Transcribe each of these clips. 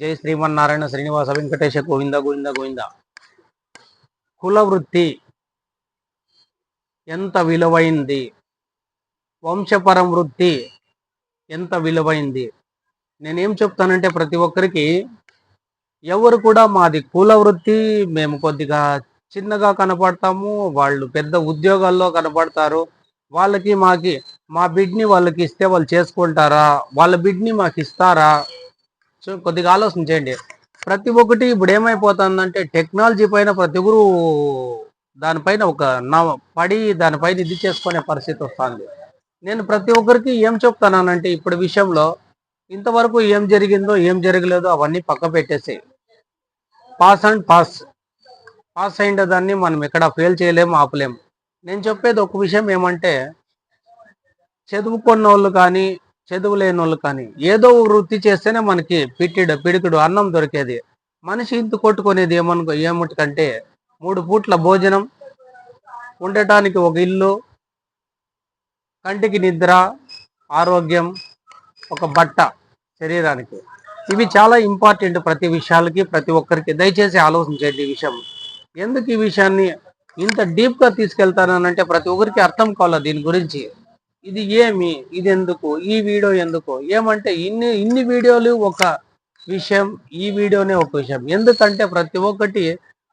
జై శ్రీమన్నారాయణ శ్రీనివాస వెంకటేశ గోవింద గోవింద గోవింద. కుల వృత్తి ఎంత విలువైంది? వంశపరం వృత్తి ఎంత విలువైంది? నేనేం చెప్తానంటే ప్రతి ఒక్కరికి ఎవరు కూడా మాది కుల వృత్తి మేము కొద్దిగా చిన్నగా కనపడతాము వాళ్ళు పెద్ద ఉద్యోగాల్లో కనపడతారు. వాళ్ళకి మాకి మా బిడ్ని వాళ్ళకి ఇస్తే వాళ్ళు చేసుకుంటారా? వాళ్ళ బిడ్ని మాకు ఇస్తారా సో కొద్దిగా ఆలోచన చేయండి. ప్రతి ఒక్కటి ఇప్పుడు ఏమైపోతుందంటే టెక్నాలజీ పైన ప్రతి ఒక్కరు దానిపైన ఒక నా పడి దానిపైన ఇది చేసుకునే పరిస్థితి వస్తుంది. నేను ప్రతి ఒక్కరికి ఏం చెప్తానంటే ఇప్పుడు విషయంలో ఇంతవరకు ఏం జరిగిందో ఏం జరగలేదో అవన్నీ పక్క పెట్టేసి పాస్ అండ్ పాస్. పాస్ అయిన దాన్ని మనం ఎక్కడ ఫెయిల్ చేయలేము ఆపలేము. నేను చెప్పేది ఒక విషయం ఏమంటే చదువుకున్న వాళ్ళు కానీ చదువు లేని వాళ్ళు కానీ ఏదో వృత్తి చేస్తేనే మనకి పిట్టిడు పిడికిడు అన్నం దొరికేది. మనిషి ఇంత కొట్టుకునేది ఏమనుకో ఏమిటికంటే మూడు పూట్ల భోజనం ఉండటానికి ఒక ఇల్లు కంటికి నిద్ర ఆరోగ్యం ఒక బట్ట శరీరానికి. ఇవి చాలా ఇంపార్టెంట్ ప్రతి విషయాలకి ప్రతి ఒక్కరికి. దయచేసి ఆలోచించండి ఈ విషయం. ఎందుకు ఈ విషయాన్ని ఇంత డీప్గా తీసుకెళ్తానంటే ప్రతి ఒక్కరికి అర్థం కావాలి దీని గురించి? ఇది ఏమి? ఇది ఎందుకు? ఈ వీడియో ఎందుకు? ఏమంటే ఇన్ని ఇన్ని వీడియోలు ఒక విషయం ఈ వీడియోనే ఒక విషయం. ఎందుకంటే ప్రతి ఒక్కటి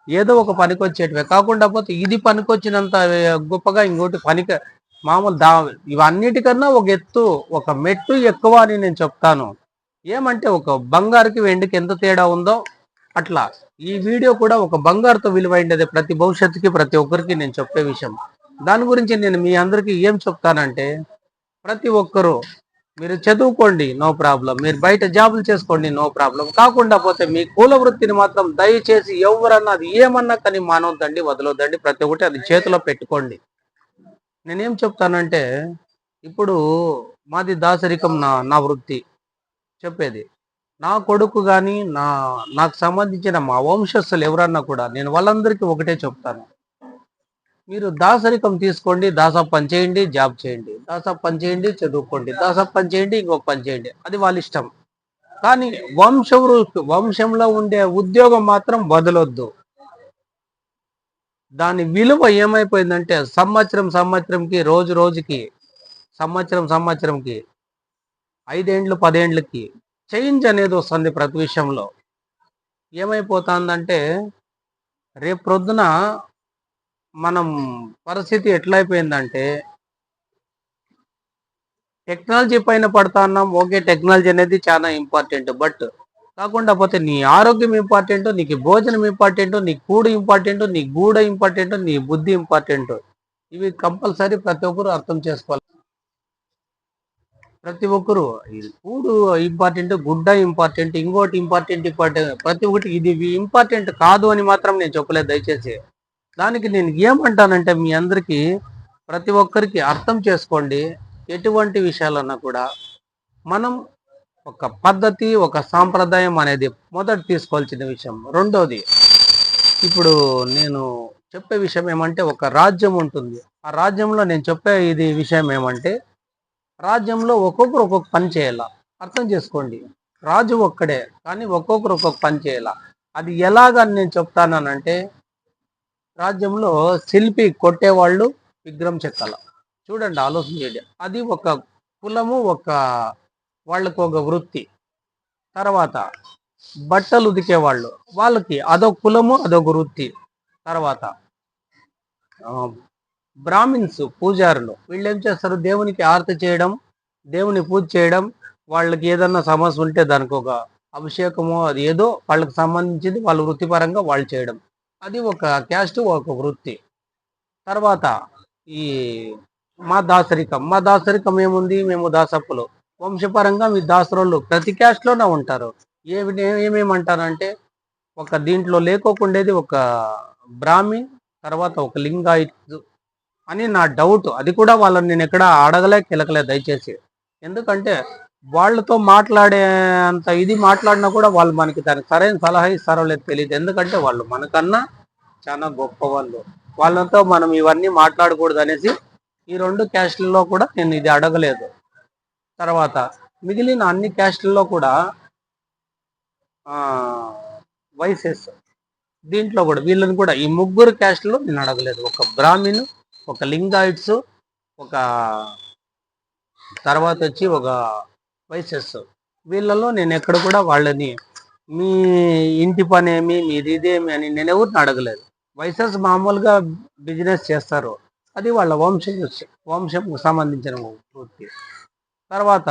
ఏదో ఒక పనికొచ్చేటివే. కాకుండా పోతే ఇది పనికొచ్చినంత గొప్పగా ఇంకోటి పనికి మామూలు దా ఇవన్నిటికన్నా ఒక ఎత్తు ఒక మెట్టు ఎక్కువ అని నేను చెప్తాను. ఏమంటే ఒక బంగారుకి వెండికి ఎంత తేడా ఉందో అట్లా. ఈ వీడియో కూడా ఒక బంగారుతో విలువైనది ప్రతి భవిష్యత్తుకి ప్రతి ఒక్కరికి నేను చెప్పే విషయం. దాని గురించి నేను మీ అందరికీ ఏం చెప్తానంటే ప్రతి ఒక్కరూ మీరు చదువుకోండి నో ప్రాబ్లం. మీరు బయట జాబులు చేసుకోండి నో ప్రాబ్లం. కాకుండా పోతే మీ కుల వృత్తిని మాత్రం దయచేసి ఎవరన్నా అది ఏమన్నా కానీ మానవద్దండి వదలొద్దండి. ప్రతి ఒక్కటి అది చేతిలో పెట్టుకోండి. నేనేం చెప్తానంటే ఇప్పుడు మాది దాసరికం నా నా వృత్తి చెప్పేది. నా కొడుకు కానీ నా నాకు సంబంధించిన మా వంశస్థులు ఎవరన్నా కూడా నేను వాళ్ళందరికీ ఒకటే చెప్తాను. మీరు దాసరికం తీసుకోండి దాసా పని చేయండి జాబ్ చేయండి. దాసా పని చేయండి చదువుకోండి. దాసా పని చేయండి ఇంకొక పని చేయండి. అది వాళ్ళ ఇష్టం. కానీ వంశవృ వంశంలో ఉండే ఉద్యోగం మాత్రం వదలొద్దు. దాని విలువ ఏమైపోయిందంటే సంవత్సరం సంవత్సరంకి రోజు రోజుకి సంవత్సరం సంవత్సరంకి ఐదేండ్లు పదేండ్లకి చేంజ్ అనేది వస్తుంది ప్రతి విషయంలో. ఏమైపోతుందంటే రేపు ప్రొద్దున మనం పరిస్థితి ఎట్లయిపోయిందంటే టెక్నాలజీ పైన పడతాన్నాం ఓకే టెక్నాలజీ అనేది చాలా ఇంపార్టెంట్ బట్ కాకుండా పోతే నీ ఆరోగ్యం ఇంపార్టెంట్ నీకు భోజనం ఇంపార్టెంట్ నీ కూడు ఇంపార్టెంట్ నీ గూడ ఇంపార్టెంట్ నీ బుద్ధి ఇంపార్టెంట్ ఇవి కంపల్సరీ ప్రతి ఒక్కరు అర్థం చేసుకోవాలి. ప్రతి ఒక్కరు కూడు ఇంపార్టెంట్ గుడ్డ ఇంపార్టెంట్ ఇంకోటి ఇంపార్టెంట్ ఇంపార్టెంట్ ప్రతి ఒక్కటి ఇది ఇంపార్టెంట్ కాదు అని మాత్రం నేను చెప్పలేదు దయచేసి. దానికి నేను ఏమంటానంటే మీ అందరికీ ప్రతి ఒక్కరికి అర్థం చేసుకోండి ఎటువంటి విషయాలన్నా కూడా మనం ఒక పద్ధతి ఒక సాంప్రదాయం అనేది మొదటి తీసుకోవాల్సిన విషయం. రెండోది ఇప్పుడు నేను చెప్పే విషయం ఏమంటే ఒక రాజ్యం ఉంటుంది. ఆ రాజ్యంలో నేను చెప్పే ఇది విషయం ఏమంటే రాజ్యంలో ఒక్కొక్కరు ఒక్కొక్క పని చేయాల? అర్థం చేసుకోండి. రాజు ఒక్కడే కానీ ఒక్కొక్కరు ఒక్కొక్క పని చేయాల? అది ఎలాగని నేను చెప్తానంటే రాజ్యంలో శిల్పి కొట్టేవాళ్ళు విగ్రహం చెక్కాల. చూడండి ఆలోచన చేయండి. అది ఒక కులము ఒక వాళ్ళకు ఒక వృత్తి. తర్వాత బట్టలు ఉదికేవాళ్ళు వాళ్ళకి అదొక కులము అదొక వృత్తి. తర్వాత బ్రాహ్మిన్స్ పూజారులు. వీళ్ళు ఏం చేస్తారు? దేవునికి ఆరతి చేయడం దేవుని పూజ చేయడం వాళ్ళకి ఏదన్నా సమస్య ఉంటే దానికి ఒక అభిషేకమో అది ఏదో వాళ్ళకి సంబంధించింది వాళ్ళ వృత్తిపరంగా వాళ్ళు చేయడం. అది ఒక క్యాస్ట్ ఒక వృత్తి. తర్వాత ఈ మా దాసరికం మా దాసరికం ఏముంది? మేము దాసప్పులు. వంశపరంగా మీ దాసరులు ప్రతి క్యాస్ట్లోనే ఉంటారు. ఏమి ఏమేమంటారంటే ఒక దీంట్లో లేకోకుండేది ఒక బ్రాహ్మి తర్వాత ఒక లింగాయత్ అని నా డౌట్. అది కూడా వాళ్ళని నేను ఎక్కడ అడగలే కిలకలే దయచేసి. ఎందుకంటే వాళ్ళతో మాట్లాడే అంత ఇది మాట్లాడినా కూడా వాళ్ళు మనకి దానికి సరైన సలహా ఇస్తారో లేదు తెలియదు. ఎందుకంటే వాళ్ళు మనకన్నా చాలా గొప్ప వాళ్ళు వాళ్ళతో మనం ఇవన్నీ మాట్లాడకూడదు అనేసి ఈ రెండు క్యాస్ట్లలో కూడా నేను ఇది అడగలేదు. తర్వాత మిగిలిన అన్ని క్యాస్ట్లలో కూడా వైసెస్ దీంట్లో కూడా వీళ్ళని కూడా ఈ ముగ్గురు క్యాస్ట్లో నేను అడగలేదు. ఒక బ్రాహ్మిన్ ఒక లింగాయిట్స్ ఒక తర్వాత వచ్చి ఒక వైసెస్ వీళ్ళలో నేను ఎక్కడ కూడా వాళ్ళని మీ ఇంటి పనేమి మీది ఇదేమి అని నేను ఎవరిని అడగలేదు. వైసెస్ మామూలుగా బిజినెస్ చేస్తారు. అది వాళ్ళ వంశం వంశంకు సంబంధించిన వృత్తి. తర్వాత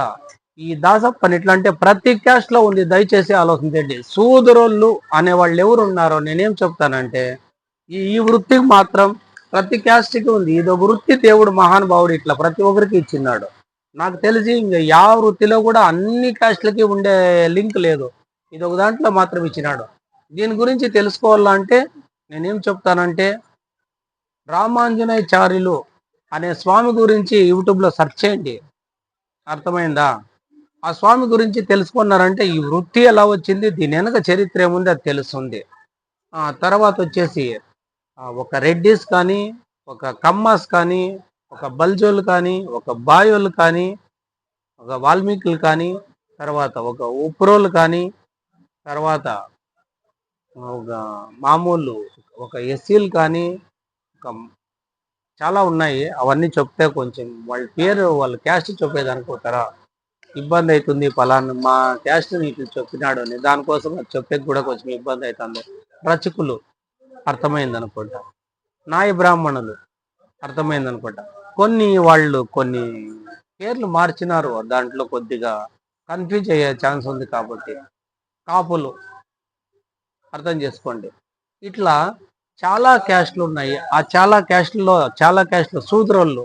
ఈ దాసప్పని ఎట్లా అంటే ప్రతి క్యాస్ట్లో ఉంది దయచేసి ఆలోచించండి సూదరులు అనే వాళ్ళు ఎవరు ఉన్నారో నేనేం చెప్తానంటే ఈ ఈ వృత్తికి మాత్రం ప్రతి క్యాస్ట్కి ఉంది. ఇది వృత్తి దేవుడు మహానుభావుడు ఇట్లా ప్రతి ఒక్కరికి ఇచ్చిన్నాడు. నాకు తెలిసి ఇంకా యా వృత్తిలో కూడా అన్ని క్యాస్ట్లకి ఉండే లింక్ లేదు. ఇది ఒక దాంట్లో మాత్రం ఇచ్చినాడు. దీని గురించి తెలుసుకోవాలంటే నేనేం చెప్తానంటే రామాంజనేయచార్యులు అనే స్వామి గురించి యూట్యూబ్లో సెర్చ్ చేయండి. అర్థమైందా? ఆ స్వామి గురించి తెలుసుకున్నారంటే ఈ వృత్తి ఎలా వచ్చింది దీని వెనక చరిత్ర ఏముంది అది తెలుస్తుంది తర్వాత వచ్చేసి ఒక రెడ్డిస్ కానీ ఒక కమ్మాస్ కానీ ఒక బల్జోలు కానీ ఒక బాయోలు కానీ ఒక వాల్మీకులు కానీ తర్వాత ఒక ఉప్రోలు కానీ తర్వాత ఒక మామూలు ఒక ఎస్సీలు కానీ ఒక చాలా ఉన్నాయి. అవన్నీ చెప్తే కొంచెం వాళ్ళ పేరు వాళ్ళ క్యాస్ట్ చెప్పేదనుకుంటారా ఇబ్బంది అవుతుంది. పలానా మా క్యాస్ట్ నీకు చెప్పినాడు అని దానికోసం చెప్పేది కూడా కొంచెం ఇబ్బంది అవుతుంది. రచకులు అర్థమైంది అనుకుంటా నాయ బ్రాహ్మణులు అర్థమైంది అనుకుంటా కొన్ని వాళ్ళు కొన్ని పేర్లు మార్చినారు దాంట్లో కొద్దిగా కన్ఫ్యూజ్ అయ్యే ఛాన్స్ ఉంది కాబట్టి. కాపులు. అర్థం చేసుకోండి. ఇట్లా చాలా క్యాస్ట్లు ఉన్నాయి. ఆ చాలా క్యాస్ట్లో చాలా క్యాస్ట్లు సూద్రోళ్ళు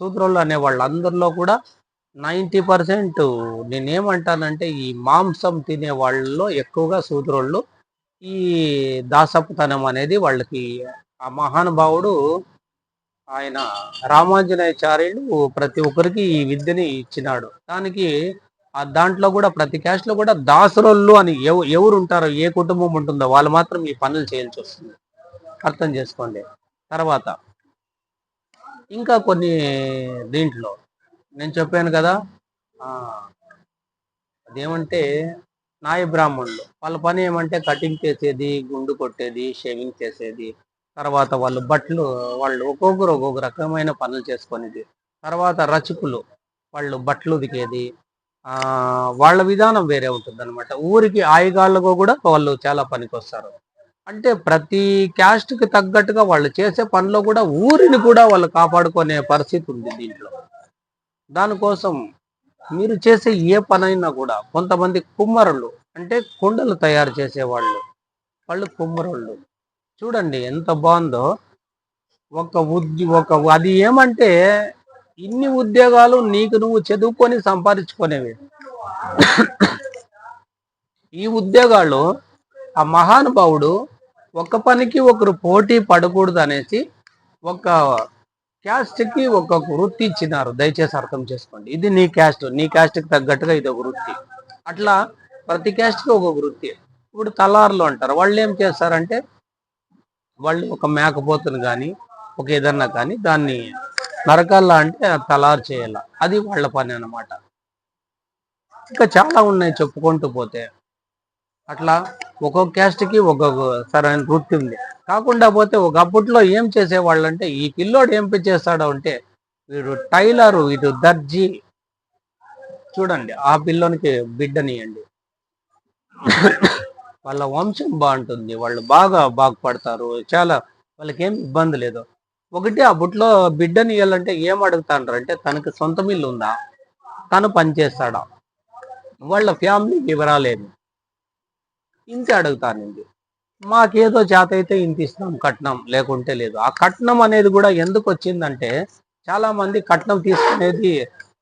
సూద్రోళ్ళు అనే వాళ్ళందరిలో కూడా నైంటీ పర్సెంట్ నేనేమంటానంటే ఈ మాంసం తినే వాళ్ళలో ఎక్కువగా సూద్రోళ్ళు ఈ దాసపుతనం అనేది వాళ్ళకి ఆ మహానుభావుడు ఆయన రామాంజనేయచార్యులు ప్రతి ఒక్కరికి ఈ విద్యని ఇచ్చినాడు. దానికి ఆ దాంట్లో కూడా ప్రతి క్యాస్ట్లో కూడా దాసరోళ్ళు అని ఎవరు ఉంటారో ఏ కుటుంబం ఉంటుందో వాళ్ళు మాత్రం ఈ పనులు చేయాల్సి వస్తుంది. అర్థం చేసుకోండి. తర్వాత ఇంకా కొన్ని దీంట్లో నేను చెప్పాను కదా అదేమంటే నాయ బ్రాహ్మణులు. వాళ్ళ పని ఏమంటే కటింగ్ చేసేది గుండు కొట్టేది షేవింగ్ చేసేది తర్వాత వాళ్ళు బట్టలు వాళ్ళు ఒక్కొక్కరు ఒక్కొక్క రకమైన పనులు చేసుకునేది. తర్వాత రచకులు వాళ్ళు బట్టలు ఉదికేది వాళ్ళ విధానం వేరే ఉంటుంది అనమాట ఊరికి ఆయుగాళ్ళకు కూడా వాళ్ళు చాలా పనికొస్తారు. అంటే ప్రతి క్యాస్ట్కి తగ్గట్టుగా వాళ్ళు చేసే పనిలో కూడా ఊరిని కూడా వాళ్ళు కాపాడుకునే పరిస్థితి ఉంది దీంట్లో. దానికోసం మీరు చేసే ఏ పనైనా కూడా కొంతమంది కుమ్మరులు అంటే కుండలు తయారు చేసేవాళ్ళు. వాళ్ళు కుమ్మరుళ్ళు. చూడండి ఎంత బాగుందో. ఒక ఉద్యో ఒక అది ఏమంటే ఇన్ని ఉద్యోగాలు నీకు నువ్వు చదువుకొని సంపాదించుకునేవి. ఈ ఉద్యోగాలు ఆ మహానుభావుడు ఒక పనికి ఒకరు పోటీ పడకూడదు అనేసి ఒక క్యాస్ట్కి ఒక వృత్తి ఇచ్చినారు. దయచేసి అర్థం చేసుకోండి. ఇది నీ క్యాస్ట్. నీ క్యాస్ట్కి తగ్గట్టుగా ఇది ఒక వృత్తి. అట్లా ప్రతి క్యాస్ట్కి ఒక వృత్తి. ఇప్పుడు తలార్లు అంటారు. వాళ్ళు ఏం చేస్తారంటే వాళ్ళు ఒక మేకపోతను కానీ ఒక ఏదన్నా కానీ దాన్ని నరకాల అంటే తలారు చేయాల. అది వాళ్ళ పని అనమాట ఇంకా చాలా ఉన్నాయి చెప్పుకుంటూ పోతే. అట్లా ఒక్కొక్క క్యాస్ట్కి ఒక్కొక్క సరైన వృత్తి ఉంది. కాకుండా పోతే ఒక అప్పట్లో ఏం చేసేవాళ్ళు అంటే ఈ పిల్లోడు ఏం చేస్తాడు అంటే వీడు టైలరు ఇటు దర్జీ. చూడండి ఆ పిల్లోనికి బిడ్డనియండి. వాళ్ళ వంశం బాగుంటుంది. వాళ్ళు బాగా బాగుపడతారు. చాలా వాళ్ళకి ఏం ఇబ్బంది లేదు. ఒకటి ఆ బుట్లో బిడ్డని ఇవ్వాలంటే ఏం అడుగుతాండ్రు? అంటే తనకి సొంత మిల్లు ఉందా? తను పనిచేస్తాడా వాళ్ళ ఫ్యామిలీ వివరాలేమి ఇంతే అడుగుతానండి మాకేదో చేత అయితే ఇంత ఇస్తాం కట్నం లేకుంటే లేదు. ఆ కట్నం అనేది కూడా ఎందుకు వచ్చిందంటే చాలా మంది కట్నం తీసుకునేది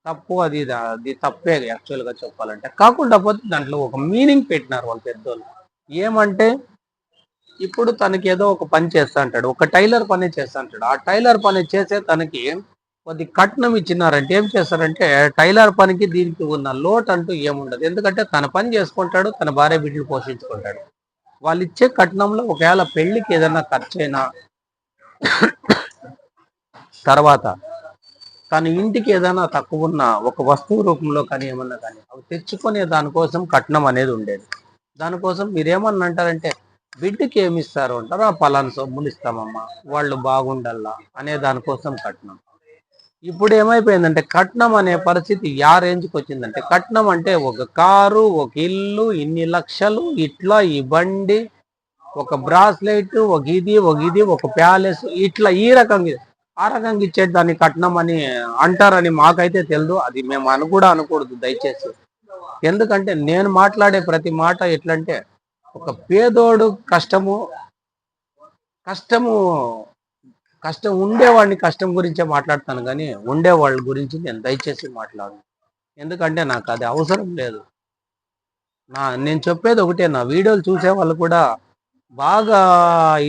తప్పు అది అది తప్పే యాక్చువల్గా చెప్పాలంటే. కాకుండా పోతే దాంట్లో ఒక మీనింగ్ పెట్టినారు వాళ్ళ పెద్దోళ్ళు. ఏమంటే ఇప్పుడు తనకి ఏదో ఒక పని చేస్తా అంటాడు ఒక టైలర్ పని చేస్తా అంటాడు. ఆ టైలర్ పని చేసే తనకి కొద్ది కట్నం ఇచ్చినారంటే ఏం చేస్తారంటే టైలర్ పనికి దీనికి ఉన్న లోటు అంటూ ఏముండదు. ఎందుకంటే తన పని చేసుకుంటాడు తన భార్య బిడ్డలు పోషించుకుంటాడు. వాళ్ళు ఇచ్చే కట్నంలో ఒకవేళ పెళ్ళికి ఏదైనా ఖర్చు తర్వాత తన ఇంటికి ఏదైనా తక్కువ ఉన్న ఒక వస్తువు రూపంలో కానీ ఏమన్నా కానీ అవి తెచ్చుకునే దానికోసం కట్నం అనేది ఉండేది. దానికోసం మీరేమన్నా అంటారంటే బిడ్డకి ఏమి ఇస్తారు అంటారు. ఆ పలానా సొమ్ములు ఇస్తామమ్మా వాళ్ళు బాగుండల్లా. అనే దానికోసం కట్నం. ఇప్పుడు ఏమైపోయిందంటే కట్నం అనే పరిస్థితి యా రేంజ్కి వచ్చిందంటే కట్నం అంటే ఒక కారు ఒక ఇల్లు ఇన్ని లక్షలు ఇట్లా ఈ బండి ఒక బ్రాస్లెట్ ఒక ఇది ఒక ఇది ఒక ప్యాలెస్ ఇట్లా ఈ రకంగా ఆ రకంగా ఇచ్చేది దాన్ని కట్నం అని అంటారని మాకైతే తెలియదు అది మేము అని కూడా అనకూడదు దయచేసి. ఎందుకంటే నేను మాట్లాడే ప్రతి మాట ఎట్లంటే ఒక పేదోడు కష్టము కష్టము కష్టం ఉండేవాడిని కష్టం గురించే మాట్లాడతాను కానీ ఉండేవాళ్ళ గురించి నేను దయచేసి మాట్లాడను. ఎందుకంటే నాకు అది అవసరం లేదు. నా నేను చెప్పేది ఒకటే నా వీడియోలు చూసే వాళ్ళు కూడా బాగా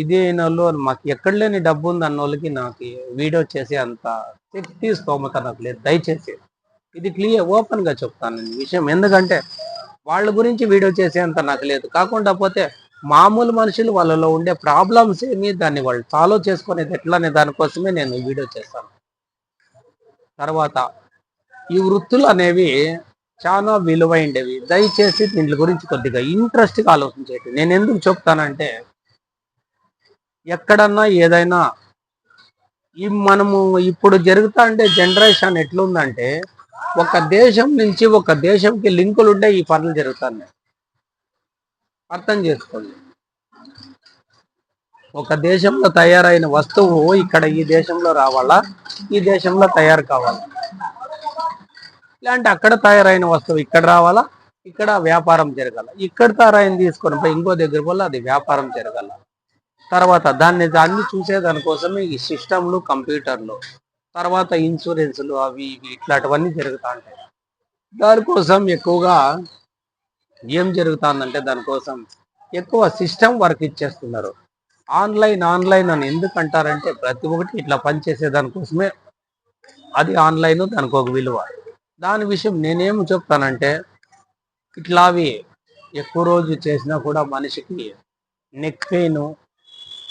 ఇది అయిన వాళ్ళు మాకు ఎక్కడ లేని డబ్బు ఉంది అన్న వాళ్ళకి నాకు వీడియో చేసే అంత శక్తి స్తోమత నాకు లేదు. దయచేసి ఇది క్లియర్ ఓపెన్గా చెప్తాను నేను ఈ విషయం. ఎందుకంటే వాళ్ళ గురించి వీడియో చేసేంత నాకు లేదు. కాకుండా పోతే మామూలు మనుషులు వాళ్ళలో ఉండే ప్రాబ్లమ్స్ ఏమి దాన్ని వాళ్ళు సాల్వ్ చేసుకునేది ఎట్లా అనే దానికోసమే నేను వీడియో చేస్తాను. తర్వాత ఈ వృత్తులు అనేవి చాలా విలువైండేవి. దయచేసి దీని గురించి కొద్దిగా ఇంట్రెస్ట్గా ఆలోచించేది నేను ఎందుకు చెప్తానంటే ఎక్కడన్నా ఏదైనా ఈ మనము ఇప్పుడు జరుగుతా అంటే జనరేషన్ ఎట్లుందంటే ఒక దేశం నుంచి ఒక దేశంకి లింకులు ఉండే ఈ పనులు జరుగుతున్నాయి. అర్థం చేసుకోండి. ఒక దేశంలో తయారైన వస్తువు ఇక్కడ ఈ దేశంలో రావాలా? ఈ దేశంలో తయారు కావాలా? ఇలాంటి అక్కడ తయారైన వస్తువు ఇక్కడ రావాలా? ఇక్కడ వ్యాపారం జరగాల. ఇక్కడ తయారైన తీసుకొని పోయి ఇంకో దగ్గర వల్ల అది వ్యాపారం జరగాల. తర్వాత దాన్ని దాన్ని చూసే దానికోసమే ఈ సిస్టంలు కంప్యూటర్లు తర్వాత ఇన్సూరెన్సులు అవి ఇవి ఇట్లాంటివన్నీ జరుగుతూ ఉంటాయి. దానికోసం ఎక్కువగా ఏం జరుగుతుందంటే దానికోసం ఎక్కువ సిస్టమ్ వర్క్ ఇచ్చేస్తున్నారు. ఆన్లైన్ ఆన్లైన్ అని ఎందుకు అంటారంటే ప్రతి ఒక్కటి ఇట్లా పనిచేసే దానికోసమే. అది ఆన్లైన్ దానికి ఒక విలువ. దాని విషయం నేనేం చెప్తానంటే ఇట్లా అవి ఎక్కువ రోజు చేసినా కూడా మనిషికి నెక్ పెయిన్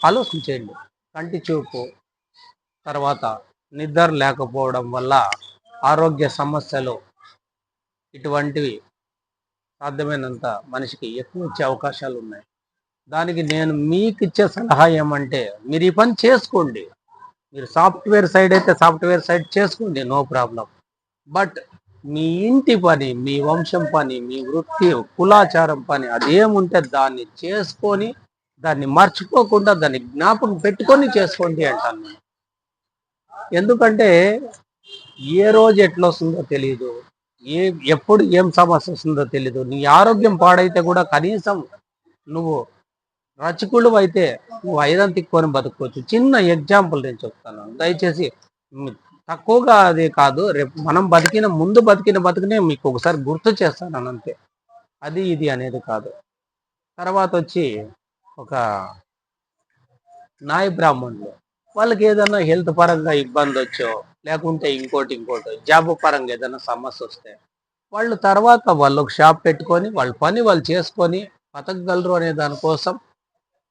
ఆలోచించండి కంటి చూపు తర్వాత నిద్ర లేకపోవడం వల్ల ఆరోగ్య సమస్యలు ఇటువంటివి సాధ్యమైనంత మనిషికి ఎక్కువ వచ్చే అవకాశాలు ఉన్నాయి. దానికి నేను మీకు ఇచ్చే సలహా ఏమంటే మీరు ఈ పని చేసుకోండి. మీరు సాఫ్ట్వేర్ సైడ్ అయితే సాఫ్ట్వేర్ సైడ్ చేసుకోండి నో ప్రాబ్లం. బట్ మీ ఇంటి పని మీ వంశం పని మీ వృత్తి కులాచారం పని అదేముంటే దాన్ని చేసుకొని దాన్ని మర్చిపోకుండా దాన్ని జ్ఞాపకం పెట్టుకొని చేసుకోండి అంటాను నేను. ఎందుకంటే ఏ రోజు ఎట్లా వస్తుందో తెలియదు ఏ ఎప్పుడు ఏం సమస్య వస్తుందో తెలీదు. నీ ఆరోగ్యం పాడైతే కూడా కనీసం నువ్వు రచకుడు అయితే నువ్వు ఐదం తిక్కొని బతుకోవచ్చు చిన్న ఎగ్జాంపుల్ నేను చెప్తాను. దయచేసి తక్కువగా అది కాదు రేపు మనం బతికిన ముందు బతికిన బతికినే మీకు ఒకసారి గుర్తు చేస్తాను అంతే. అది ఇది అనేది కాదు. తర్వాత వచ్చి ఒక నాయ బ్రాహ్మణులు. వాళ్ళకి ఏదైనా హెల్త్ పరంగా ఇబ్బంది వచ్చో లేకుంటే ఇంకోటి ఇంకోటి జాబ్ పరంగా ఏదైనా సమస్య వస్తే వాళ్ళు తర్వాత వాళ్ళు ఒక షాప్ పెట్టుకొని వాళ్ళ పని వాళ్ళు చేసుకొని బతకగలరు అనే దానికోసం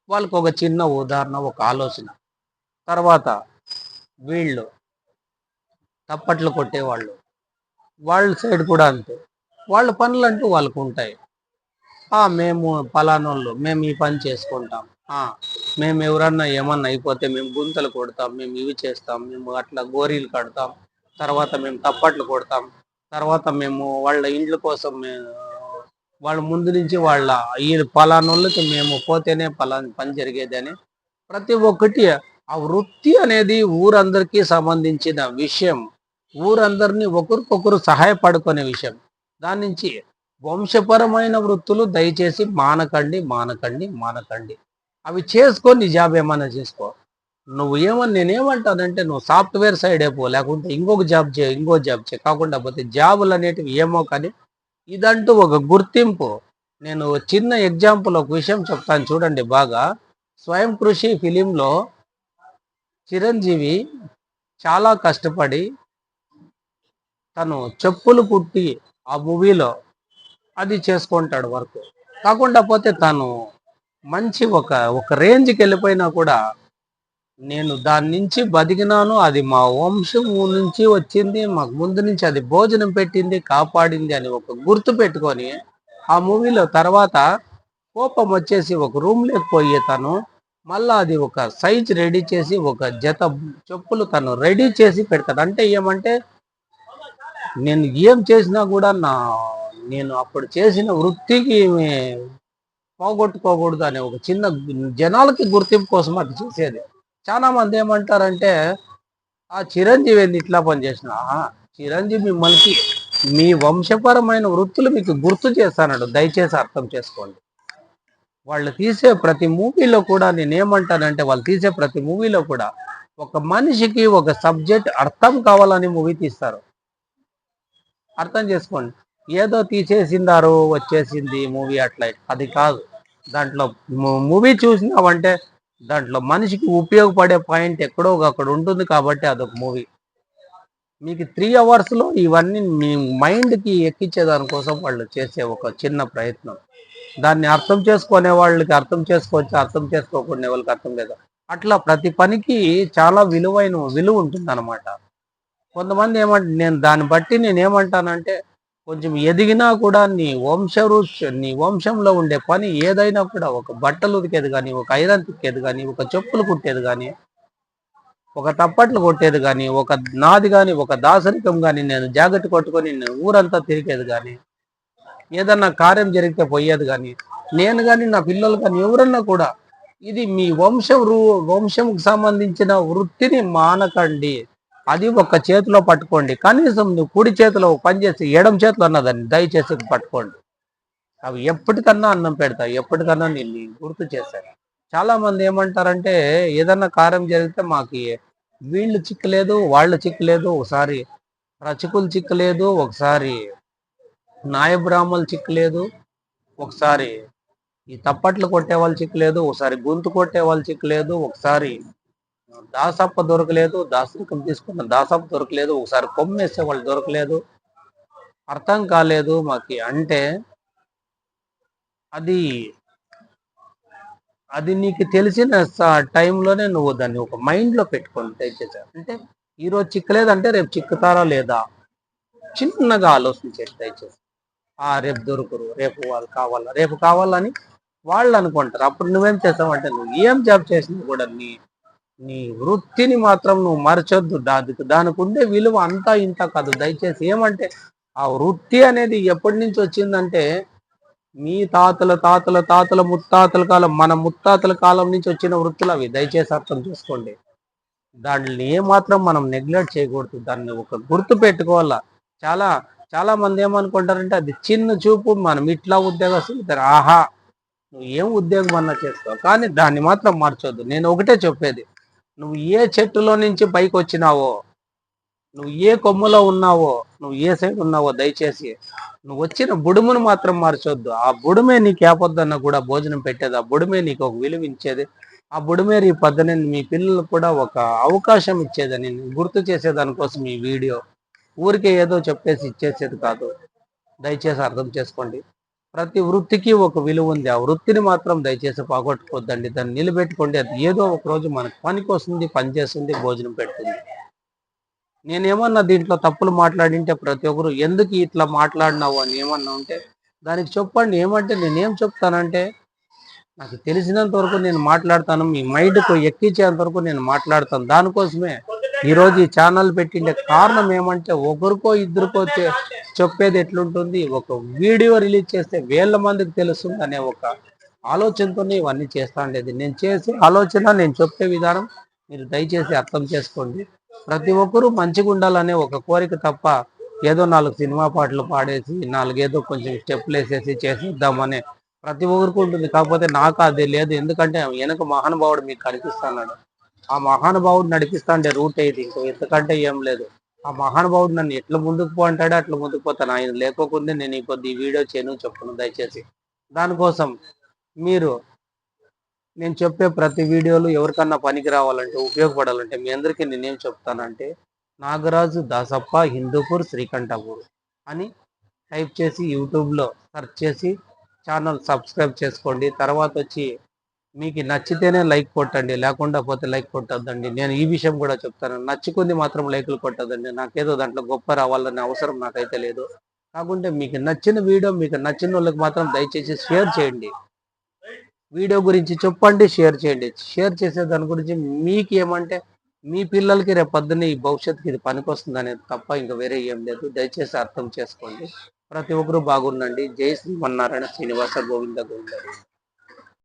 వాళ్ళకు ఒక చిన్న ఉదాహరణ ఒక ఆలోచన. తర్వాత వీళ్ళు తప్పట్లు కొట్టేవాళ్ళు. వాళ్ళ సైడ్ కూడా అంతే. వాళ్ళ పనులు అంటూ వాళ్ళకు ఉంటాయి. మేము పలానోళ్ళు మేము ఈ పని చేసుకుంటాం. మేము ఎవరన్నా ఏమన్నా అయిపోతే మేము గుంతలు కొడతాం మేము ఇవి చేస్తాం మేము అట్లా గోరీలు కడతాం తర్వాత మేము తప్పట్లు కొడతాం తర్వాత మేము వాళ్ళ ఇండ్ల కోసం మేము వాళ్ళ ముందు నుంచి వాళ్ళ ఈ పలానోళ్ళకి మేము పోతేనే పలానా పని జరిగేది అని ప్రతి ఒక్కటి ఆ వృత్తి అనేది ఊరందరికీ సంబంధించిన విషయం. ఊరందరినీ ఒకరికొకరు సహాయపడుకునే విషయం. దాని నుంచి వంశపరమైన వృత్తులు దయచేసి మానకండి మానకండి మానకండి. అవి చేసుకొని నీ జాబ్ ఏమైనా చేసుకో. నువ్వు ఏమని నేనేమంటానంటే నువ్వు సాఫ్ట్వేర్ సైడ్ పో లేకుంటే ఇంకొక జాబ్ చేయ ఇంకో జాబ్ చేయ కాకుండా పోతే జాబులు అనేటివి ఏమో కానీ ఇదంటూ ఒక గుర్తింపు. నేను చిన్న ఎగ్జాంపుల్ ఒక విషయం చెప్తాను చూడండి బాగా. స్వయం కృషి ఫిలింలో చిరంజీవి చాలా కష్టపడి తను చెప్పులు కుట్టి ఆ మూవీలో అది చేసుకుంటాడు వర్క్. కాకుండా పోతే తను మంచి ఒక ఒక రేంజ్కి వెళ్ళిపోయినా కూడా నేను దాని నుంచి బతికినాను. అది మా వంశం నుంచి వచ్చింది. మాకు ముందు నుంచి అది భోజనం పెట్టింది కాపాడింది అని ఒక గుర్తు పెట్టుకొని ఆ మూవీలో తర్వాత కోపం వచ్చేసి ఒక రూమ్ పోయి తను మళ్ళా అది ఒక సైజ్ రెడీ చేసి ఒక జత చెప్పులు తను రెడీ చేసి పెడతాడు. అంటే ఏమంటే నేను ఏం చేసినా కూడా నా నేను అప్పుడు చేసిన వృత్తికి పోగొట్టుకోకూడదు అనే ఒక చిన్న జనాలకి గుర్తింపు కోసం అది చేసేది. చాలా మంది ఏమంటారంటే ఆ చిరంజీవి ఏంది ఇట్లా పనిచేసిన చిరంజీవి మిమ్మల్ని మీ వంశపరమైన వృత్తులు మీకు గుర్తు చేస్తానడు. దయచేసి అర్థం చేసుకోండి. వాళ్ళు తీసే ప్రతి మూవీలో కూడా నేనేమంటానంటే వాళ్ళు తీసే ప్రతి మూవీలో కూడా ఒక మనిషికి ఒక సబ్జెక్ట్ అర్థం కావాలని మూవీ తీస్తారు. అర్థం చేసుకోండి. ఏదో తీసేసిందారు వచ్చేసింది మూవీ అట్లా అది కాదు. దాంట్లో మూవీ చూసినావంటే దాంట్లో మనిషికి ఉపయోగపడే పాయింట్ ఎక్కడో అక్కడ ఉంటుంది కాబట్టి అదొక మూవీ మీకు త్రీ అవర్స్లో ఇవన్నీ మీ మైండ్కి ఎక్కించే దానికోసం వాళ్ళు చేసే ఒక చిన్న ప్రయత్నం. దాన్ని అర్థం చేసుకునే వాళ్ళకి అర్థం చేసుకోవచ్చు అర్థం చేసుకోకుండా వాళ్ళకి అర్థం లేదు. అట్లా ప్రతి పనికి చాలా విలువైన విలువ ఉంటుంది అనమాట కొంతమంది ఏమంటే నేను దాన్ని బట్టి నేను ఏమంటానంటే కొంచెం ఎదిగినా కూడా నీ వంశరుష్ నీ వంశంలో ఉండే పని ఏదైనా కూడా ఒక బట్టలు ఉతికేది కానీ ఒక ఐరన్ తిక్కేది కానీ ఒక చెప్పులు కుట్టేది కానీ ఒక తప్పట్లు కొట్టేది కానీ ఒక నాది కానీ ఒక దాసరికం కానీ నేను జాగ్రత్త కొట్టుకొని నేను ఊరంతా తిరిగేది కానీ ఏదన్నా కార్యం జరిగితే పోయేది కానీ నేను కానీ నా పిల్లలు కానీ ఎవరన్నా కూడా ఇది మీ వంశం వంశంకి సంబంధించిన వృత్తిని మానకండి. అది ఒక చేతిలో పట్టుకోండి. కనీసం నువ్వు కుడి చేతిలో పనిచేసి ఎడం చేతిలో అన్నదాన్ని దయచేసి పట్టుకోండి. అవి ఎప్పటికన్నా అన్నం పెడతాయి ఎప్పటికన్నా నేను గుర్తు చేశాను చాలా మంది ఏమంటారంటే ఏదన్నా కార్యం జరిగితే మాకు వీళ్ళు చిక్కలేదు వాళ్ళు చిక్కలేదు ఒకసారి రచకులు చిక్కలేదు ఒకసారి నాయబ్రాహ్మలు చిక్కలేదు ఒకసారి ఈ తప్పట్లు కొట్టే వాళ్ళు చిక్కలేదు ఒకసారి గొంతు కొట్టే వాళ్ళు చిక్కలేదు ఒకసారి దాసప్ప దొరకలేదు దాసరికం తీసుకున్న దాసప్ప దొరకలేదు ఒకసారి కొమ్మేసే వాళ్ళు దొరకలేదు. అర్థం కాలేదు మాకు అంటే అది అది నీకు తెలిసిన టైంలోనే నువ్వు దాన్ని ఒక మైండ్లో పెట్టుకొని దయచేసి అంటే ఈరోజు చిక్కలేదంటే రేపు చిక్కుతారా లేదా? చిన్నగా ఆలోచించేది దయచేసి ఆ రేపు దొరకరు రేపు వాళ్ళు కావాలా రేపు కావాలని వాళ్ళు అనుకుంటారు. అప్పుడు నువ్వేం చేస్తావంటే నువ్వు ఏం జాబ్ చేసినా కూడా నీ నీ వృత్తిని మాత్రం నువ్వు మరచొద్దు. దానికి దానికి ఉండే విలువ అంతా ఇంత కాదు. దయచేసి ఏమంటే ఆ వృత్తి అనేది ఎప్పటి నుంచి వచ్చిందంటే మీ తాతల తాతల తాతల ముత్తాతల కాలం మన ముత్తాతల కాలం నుంచి వచ్చిన వృత్తులు అవి. దయచేసి అర్థం చేసుకోండి. దాన్ని ఏమాత్రం మనం నెగ్లెక్ట్ చేయకూడదు. దాన్ని ఒక గుర్తు పెట్టుకోవాలా? చాలా చాలా మంది ఏమనుకుంటారంటే అది చిన్న చూపు మనం ఇట్లా ఉద్యోగస్తులు ఆహా నువ్వు ఏం ఉద్యోగం అన్నా చేస్తావు? కానీ దాన్ని మాత్రం మార్చొద్దు. నేను ఒకటే చెప్పేది. నువ్వు ఏ చెట్టులో నుంచి పైకి వచ్చినావో నువ్వు ఏ కొమ్ములో ఉన్నావో నువ్వు ఏ సైడ్ ఉన్నావో దయచేసి నువ్వు వచ్చిన బుడుమును మాత్రం మార్చొద్దు. ఆ బుడుమే నీకు ఏపొద్దన్న కూడా భోజనం పెట్టేది ఆ బుడుమే నీకు ఒక విలువ ఇచ్చేది ఆ బుడుమే ఈ పద్ధతిని మీ పిల్లలకు కూడా ఒక అవకాశం ఇచ్చేదని గుర్తు చేసేదానికోసం ఈ వీడియో. ఊరికే ఏదో చెప్పేసి ఇచ్చేసేది కాదు. దయచేసి అర్థం చేసుకోండి. ప్రతి వృత్తికి ఒక విలువ ఉంది. ఆ వృత్తిని మాత్రం దయచేసి పోగొట్టుకోవద్దండి. దాన్ని నిలబెట్టుకోండి. అది ఏదో ఒక రోజు మనకు పనికి వస్తుంది పనిచేస్తుంది భోజనం పెడుతుంది. నేనేమన్నా దీంట్లో తప్పులు మాట్లాడింటే ప్రతి ఒక్కరు ఎందుకు ఇట్లా మాట్లాడినావు? అని ఏమన్నా ఉంటే దానికి చెప్పండి. ఏమంటే నేనేం చెప్తానంటే నాకు తెలిసినంత వరకు నేను మాట్లాడతాను. మీ మైండ్కు ఎక్కించేంత వరకు నేను మాట్లాడతాను. దానికోసమే ఈరోజు ఈ ఛానల్ పెట్టిండే కారణం ఏమంటే ఒకరికో ఇద్దరికో చెప్పేది ఎట్లుంటుంది? ఒక వీడియో రిలీజ్ చేస్తే వేల మందికి తెలుస్తుంది అనే ఒక ఆలోచనతోనే ఇవన్నీ చేస్తా ఉండేది. నేను చేసే ఆలోచన నేను చెప్పే విధానం మీరు దయచేసి అర్థం చేసుకోండి. ప్రతి ఒక్కరూ మంచిగా ఉండాలనే ఒక కోరిక తప్ప ఏదో నాలుగు సినిమా పాటలు పాడేసి నాలుగేదో కొంచెం స్టెప్లు వేసేసి చేసేద్దామనే ప్రతి ఒక్కరికి ఉంటుంది. కాకపోతే నాకు అది లేదు. ఎందుకంటే వెనక మహానుభావుడు మీకు కనిపిస్తున్నాడు. ఆ మహానుభావుడు నడిపిస్తాంటే రూట్ అయితే ఇంకో ఎందుకంటే ఏం లేదు. ఆ మహానుభావుడు నన్ను ఎట్లా ముందుకు పో అంటాడో అట్లా ముందుకు పోతాను ఆయన లేకపోతే నేను ఈ కొద్ది వీడియో చేయను చెప్పను దయచేసి. దానికోసం మీరు నేను చెప్పే ప్రతి వీడియోలు ఎవరికన్నా పనికి రావాలంటే ఉపయోగపడాలంటే మీ అందరికీ నేనేం చెప్తానంటే నాగరాజు దాసప్ప హిందూపూర్ శ్రీకంఠపూర్ అని టైప్ చేసి యూట్యూబ్లో సెర్చ్ చేసి ఛానల్ సబ్స్క్రైబ్ చేసుకోండి. తర్వాత వచ్చి మీకు నచ్చితేనే లైక్ కొట్టండి లేకుండా పోతే లైక్ కొట్టద్దండి. నేను ఈ విషయం కూడా చెప్తాను. నచ్చుకుంది మాత్రం లైకులు కొట్టద్దండి. నాకేదో దాంట్లో గొప్ప రావాలనే అవసరం నాకైతే లేదు. కాకుంటే మీకు నచ్చిన వీడియో మీకు నచ్చిన వాళ్ళకి మాత్రం దయచేసి షేర్ చేయండి. వీడియో గురించి చెప్పండి షేర్ చేయండి. షేర్ చేసే దాని గురించి మీకు ఏమంటే మీ పిల్లలకి రేపు పొద్దున్న ఈ భవిష్యత్తుకి ఇది పనికొస్తుంది అనేది తప్ప ఇంకా వేరే ఏం లేదు. దయచేసి అర్థం చేసుకోండి. ప్రతి ఒక్కరూ బాగుండండి. జై శ్రీమన్నారాయణ శ్రీనివాస గోవింద గోవింద.